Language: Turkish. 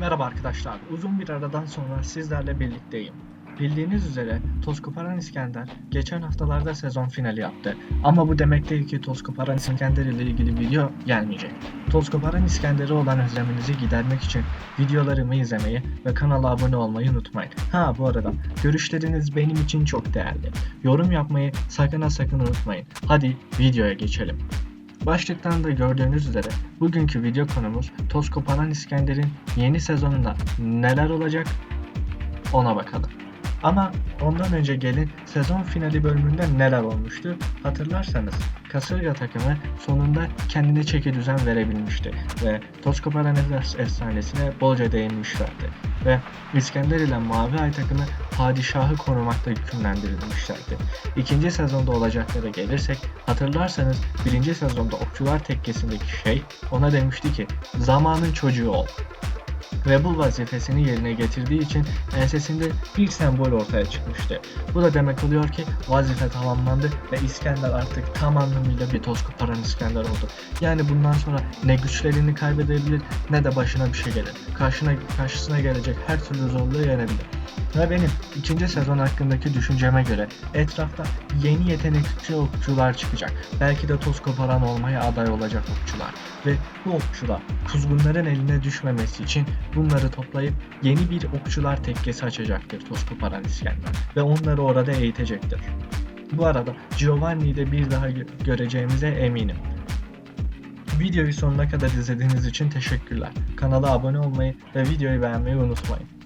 Merhaba arkadaşlar, uzun bir aradan sonra sizlerle birlikteyim. Bildiğiniz üzere Toz Koparan İskender geçen haftalarda sezon finali yaptı. Ama bu demek değil ki Toz Koparan İskender ile ilgili video gelmeyecek. Toz Koparan İskender'e olan özleminizi gidermek için videolarımı izlemeyi ve kanala abone olmayı unutmayın. Ha bu arada görüşleriniz benim için çok değerli. Yorum yapmayı sakın ha sakın unutmayın. Hadi videoya geçelim. Başlıktan da gördüğünüz üzere bugünkü video konumuz Toz Koparan İskender'in yeni sezonunda neler olacak ona bakalım. Ama ondan önce gelin sezon finali bölümünde neler olmuştu hatırlarsanız Kasırga takımı sonunda kendine çeki düzen verebilmişti ve Toz Koparan efsanesine bolca değinmişlerdi ve İskender ile Mavi Ay takımı padişahı korumakta yükümlendirilmişlerdi. İkinci sezonda olacaklara gelirsek hatırlarsanız birinci sezonda Okçular Tekkesi'ndeki şey ona demişti ki zamanın çocuğu ol. Ve bu vazifesini yerine getirdiği için ensesinde bir sembol ortaya çıkmıştı. Bu da demek oluyor ki vazife tamamlandı ve İskender artık tam anlamıyla bir toz koparan İskender oldu. Yani bundan sonra ne güçlerini kaybedebilir ne de başına bir şey gelir. Karşına, karşısına gelecek her türlü zorluğu yenebilir. Ve benim ikinci sezon hakkındaki düşünceme göre etrafta yeni yetenekli okçular çıkacak. Belki de toz koparan olmaya aday olacak okçular. Ve bu okçular kuzgunların eline düşmemesi için bunları toplayıp yeni bir okçular tekkesi açacaktır koparan İskender. Ve onları orada eğitecektir. Bu arada Giovanni'yi de bir daha gö- göreceğimize eminim. Videoyu sonuna kadar izlediğiniz için teşekkürler. Kanala abone olmayı ve videoyu beğenmeyi unutmayın.